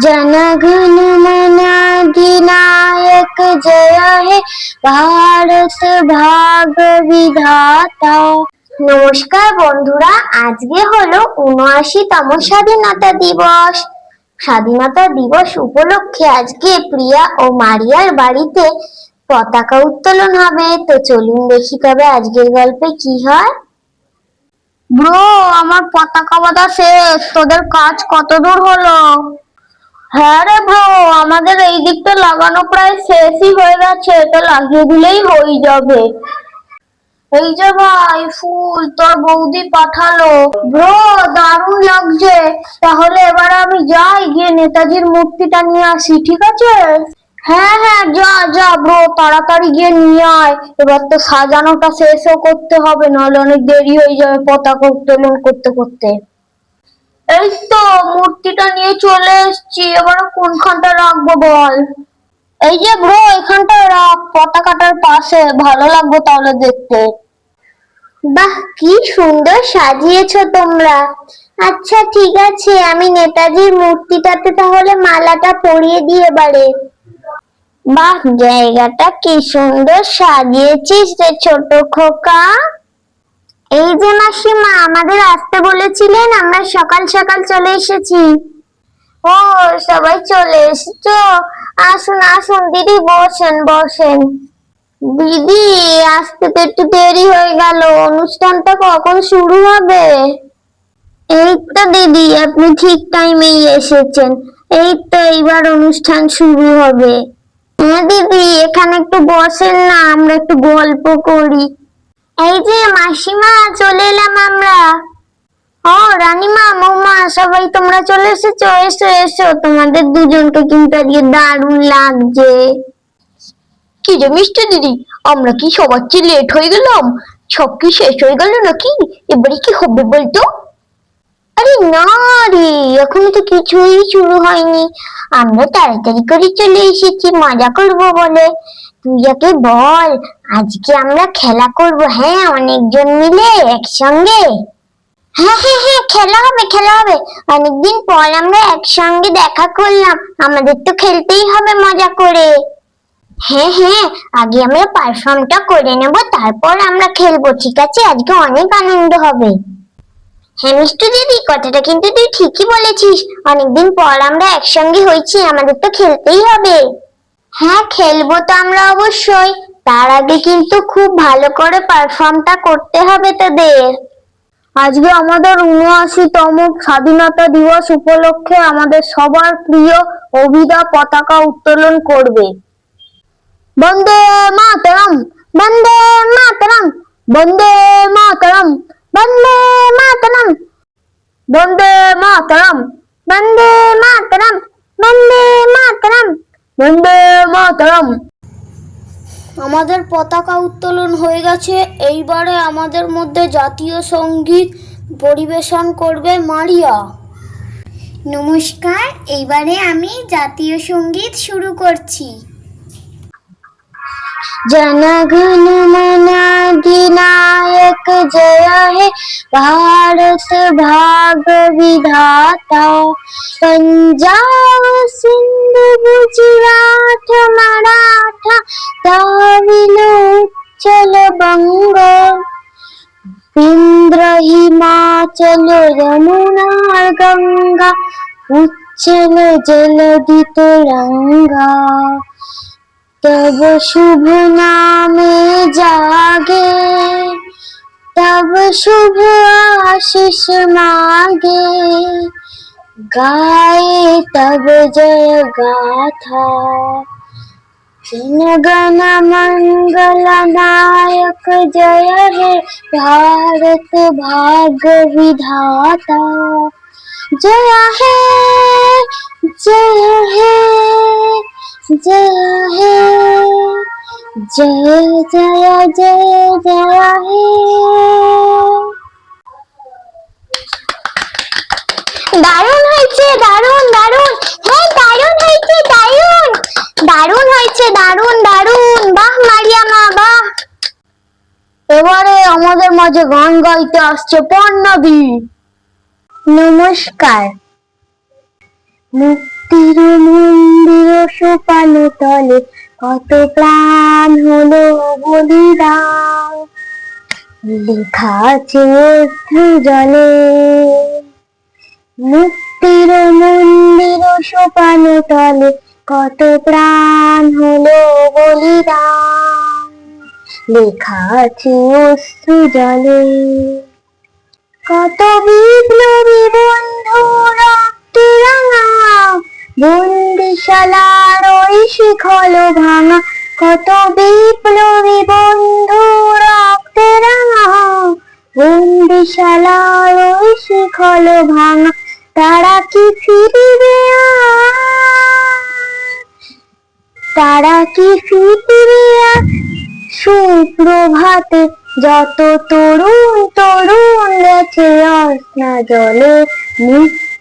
जनगण मन अधिनायक जय हे ভারত ভাগ বিধাতা নমস্কার বন্ধুরা আজকে হলো উনআশিতম স্বাধীনতা দিবস স্বাধীনতা দিবস উপলক্ষে আজকে প্রিয়া ও মারিয়ার বাড়িতে পতাকা উত্তোলন হবে তো চলুন দেখি তবে আজকের গল্পে কি হয় ব্রো আমার পতাকা বাঁধা শেষ তোদের কাজ কত দূর হলো হ্যাঁ রে ব্রো আমাদের এই দিকটা লাগানো প্রায় শেষই হয়ে গেছে, এটা লাগিয়ে দিলেই হয়ে যাবে। এই যে ভাই, ফুল তোর বৌদি পাঠালো। ব্রো দারুণ লাগছে। তাহলে এবার আমি যাই, গিয়ে নেতাজির মূর্তিটা নিয়ে আসি, ঠিক আছে? হ্যাঁ হ্যাঁ যা যা ব্রো তাড়াতাড়ি গিয়ে নিয়ে আয়। এবার তো সাজানোটা শেষও করতে হবে, নাহলে অনেক দেরি হয়ে যাবে পতাকা উত্তোলন করতে করতে। এই তো, মূর্তিটা নিয়ে চলে এসেছি। এবার কোনখানটা রাখব বল? এই যে ব্রো, এখানটা রাখ। পতাকাটার পাশে। ভালো লাগবে তাহলে দেখতে। বাহ, কি সুন্দর সাজিয়েছো তোমরা। আচ্ছা ঠিক আছে। আমি নেতাজির মূর্তিটাতে তাহলে মালাটা পরিয়ে দিয়ে এবারে। বাহ, জায়গাটা কি সুন্দর সাজিয়েছিস রে ছোট খোকা। এই যে মাসিমা, আমাদের আসতে বলেছিলেন, আমরা সকাল সকাল চলে এসেছি। ও, সবাই চলে এসেছ? আসুন আসুন, দিদি, বসেন বসেন। দিদি, আসতে তো একটু দেরি হয়ে গেল। অনুষ্ঠানটা কখন শুরু হবে? এই তো দিদি, আপনি ঠিক টাইমেই এসেছেন। এই তো এইবার অনুষ্ঠান শুরু হবে। হ্যাঁ দিদি, এখানে একটু বসেন না, আমরা একটু গল্প করি। এই যে মাসিমা চলে এলাম আমরা। ও রানীমা মৌমা সবাই তোমরা চলে এসেছ? এসো এসো। তোমাদের দুজনকে কিন্তু আজকে দারুণ লাগছে। কি রে মিষ্টি দিদি আমরা কি সবার চেয়ে লেট হয়ে গেলাম? সব কি শেষ হয়ে গেল নাকি? এবারে কি হবে বলতো? আরে না রে এখনও তো কিছুই শুরু হয়নি। আমরা তাড়াতাড়ি করে চলে এসেছি মজা করব বলে। তুই বল, আজকে আমরা খেলা করব হ্যাঁ অনেকজন মিলে একসঙ্গে। হ্যাঁ হ্যাঁ হ্যাঁ খেলা হবে খেলা হবে। অনেকদিন পর আমরা একসঙ্গে দেখা করলাম। আমাদের তো খেলতেই হবে মজা করে। হ্যাঁ হ্যাঁ আগে আমরা পারফর্মটা করে নেব, তারপর আমরা খেলব, ঠিক আছে? আজকে অনেক আনন্দ হবে। হ্যাঁ মিষ্টু দিদি, কথাটা কিন্তু তুই ঠিকই বলেছিস। অনেকদিন পর আমরা একসঙ্গে হয়েছি, আমাদের তো খেলতেই হবে। হ্যাঁ খেলব তো আমরা অবশ্যই। তার আগে কিন্তু খুব ভালো করে পারফর্মটা করতে হবে তোদের। আজকে আমাদের উনআশিতম স্বাধীনতা দিবস উপলক্ষে আমাদের সবার প্রিয় অভিদা পতাকা উত্তোলন করবে। বন্দে মাতরম বন্দে মাতরম বন্দে মাতরম বন্দে মাতরম বন্দে মাতরম বন্দে মাতরম বন্দে মাতরম বন্দে মাতরম আমাদের পতাকা উত্তোলন হয়ে গেছে। এইবারে আমাদের মধ্যে জাতীয় সংগীত পরিবেশন করবে মারিয়া। নমস্কার, এইবারে আমি জাতীয় সংগীত শুরু করছি। जनगण मन अधिनायक जय है। भारत भाग विधाता। पंजाब सिंध गुजरात मराठा तमिल उच्चल बंग। इंद्र हिमाचल यमुना गंगा उच्चल जल जलधि तरंगा তব শুভ নামে জাগে তব শুভ আশিস মাগে গায়ে তব জয় গাথা जनगण मंगल नायक जय हे भारत भाग विधाता जय है जय है जय हे जय जय जय जय हे দারুণ হয়েছে দারুণ দারুণ হ্যাঁ দারুণ হয়েছে দারুণ দারুণ হয়েছে দারুণ দারুণ বাহ মারিয়া মা বাহ এবারে আমাদের মাঝে গান গাইতে আসছে পণ্যবী নমস্কার মুক্ত মুক্তির মন্দির সোপান তলে, কত প্রাণ হলো বলিদান। লেখা আছে জলে। মুক্তির মন্দির সোপান তলে, কত প্রাণ হলো বলিদান। লেখা আছে অশ্রু কত বিপ্লবী বন্ধু রক্তে রাঙা বন্দিশালার ওই শিখল ভাঙা। কত বিপ্লবী বন্ধু রক্তে রাঙা। বন্দিশালার ওই শিখল ভাঙা। তারা কি ফিরিবে তারা কি ফিরিবে? সুপ্রভাতে যত তরুণ তরুণ গেছে অস্না জলে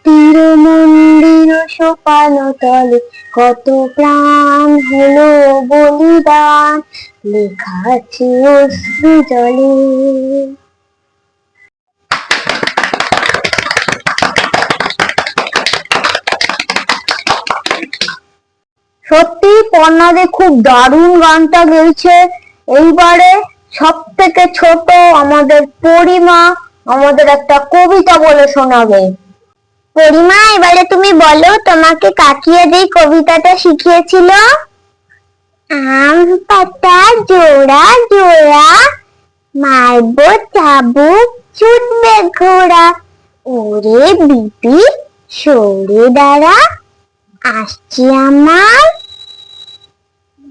মুক্তির মন্দির সোপান তলে কত প্রাণ হলো বলিদান? লেখা আছে অশ্রু জলে সত্যি পর্ণাদে খুব দারুণ গানটা গেয়েছে। এইবারে সব থেকে ছোট আমাদের পরিমা আমাদের একটা কবিতা বলে শোনাবে। পরিমা, এবারে তুমি বলো, তোমাকে কাকিয়া যেই কবিতাটা শিখিয়েছিল? আম পাতা, জোড়া জোড়া, মারবো চাবুক ছুটবে ঘোড়া, ওরে বিপি, সরে দাঁড়া, আসছি আমার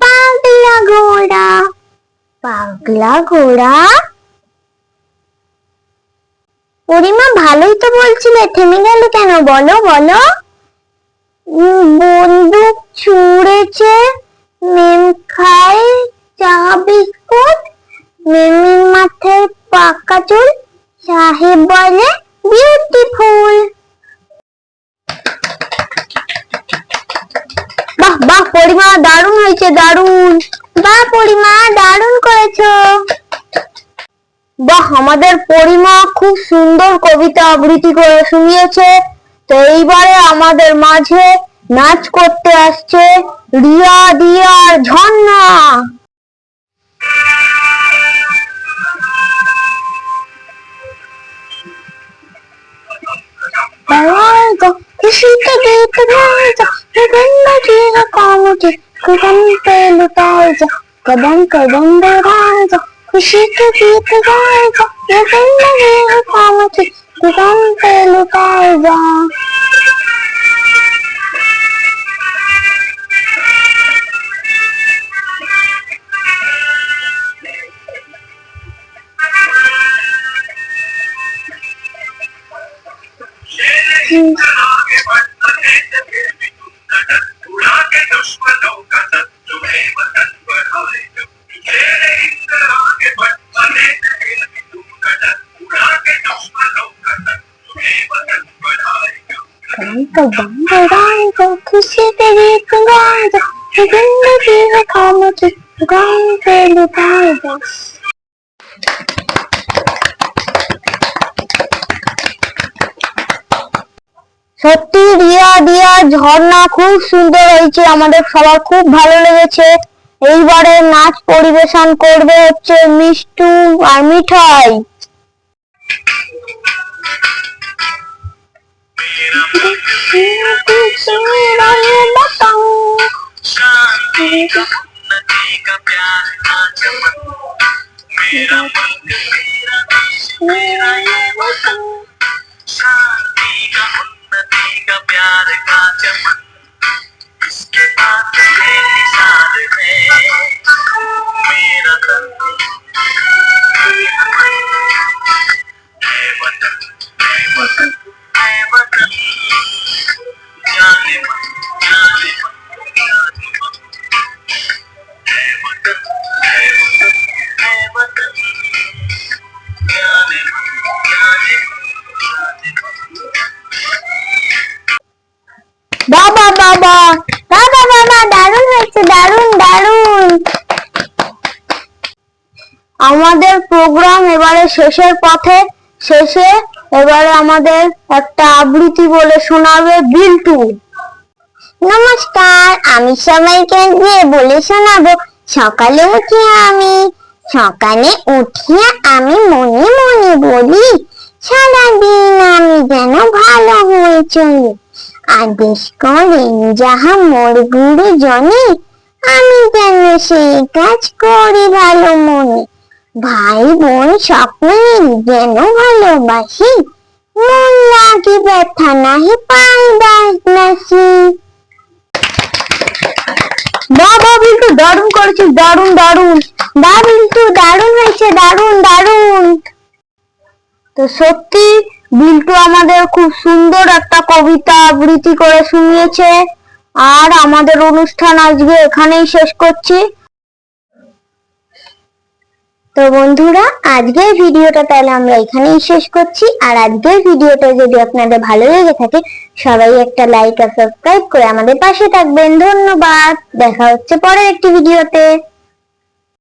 পাগলা ঘোড়া পাগলা ঘোড়া পরিমা ভালোই তো বলছিলে, থেমে গেলে কেন? বলো বলো। বন্দুক ছুঁড়েছে, মেম খায় চা, বিস্কুট, মেমির মাথায় পাকা চুল, সাহেব বলে বিউটিফুল বাহ বাহ, পরিমা, দারুণ হয়েছে, দারুণ। বাহ, পরিমা, দারুণ করেছ। বাহ আমাদের পরিমা খুব সুন্দর কবিতা আবৃত্তি করে শুনিয়েছে। তো এইবারে আমাদের মাঝে নাচ করতে আসছে রিয়া দিয়া আর ঝর্ণা comodi, con pelo taglia, खुशी के गीत गाएगा लगन लगे हुकामत दुकान पे लुटाएगा। সত্যি, রিয়া দিয়া ঝর্ণা, খুব সুন্দর হয়েছে, আমাদের সবার খুব ভালো লেগেছে। এইবারে নাচ পরিবেশন করবে হচ্ছে মিষ্টু আর মিঠাই। शांति का नदी का प्यार का चमन मेरा मुल्क मेरा বাবা বাবা। বাবা বাবা, দারুণ হয়েছে, দারুণ দারুণ। আমাদের প্রোগ্রাম এবারে শেষের পথে, শেষে এবারে আমাদের একটা আবৃত্তি বলে শোনাবে বিল্টু। নমস্কার, আমি সবাইকে আজকে বলে শোনাবো, সকালে উঠে আমি, সকালে উঠিয়ে আমি মনে মনে বলি, সারাদিন আমি যেন ভালো হয়ে চলি। আদেশ করেন যাহা মোর গুরু জনে আমি যেন সেই কাজ করি ভালো মনে। ভাই বোন সকলের যেন ভালোবাসি মন লাগে ব্যথা নাহি পাই দাস নাসি। বাবা বিল্টু দারুণ করেছিস দারুণ দারুণ। বা বিল্টু দারুণ হয়েছে দারুণ দারুণ। তো সত্যি বিল্টু আমাদের খুব সুন্দর একটা কবিতা আবৃত্তি করে শুনিয়েছে। আর আমাদের অনুষ্ঠান আজকে এখানেই শেষ করছি। তো বন্ধুরা, আজকের ভিডিওটা তাহলে আমরা এখানেই শেষ করছি। আর আজকের ভিডিওটা যদি আপনাদের ভালো লেগে থাকে, সবাই একটা লাইক আর সাবস্ক্রাইব করে আমাদের পাশে থাকবেন। ধন্যবাদ। দেখা হচ্ছে পরের একটি ভিডিওতে।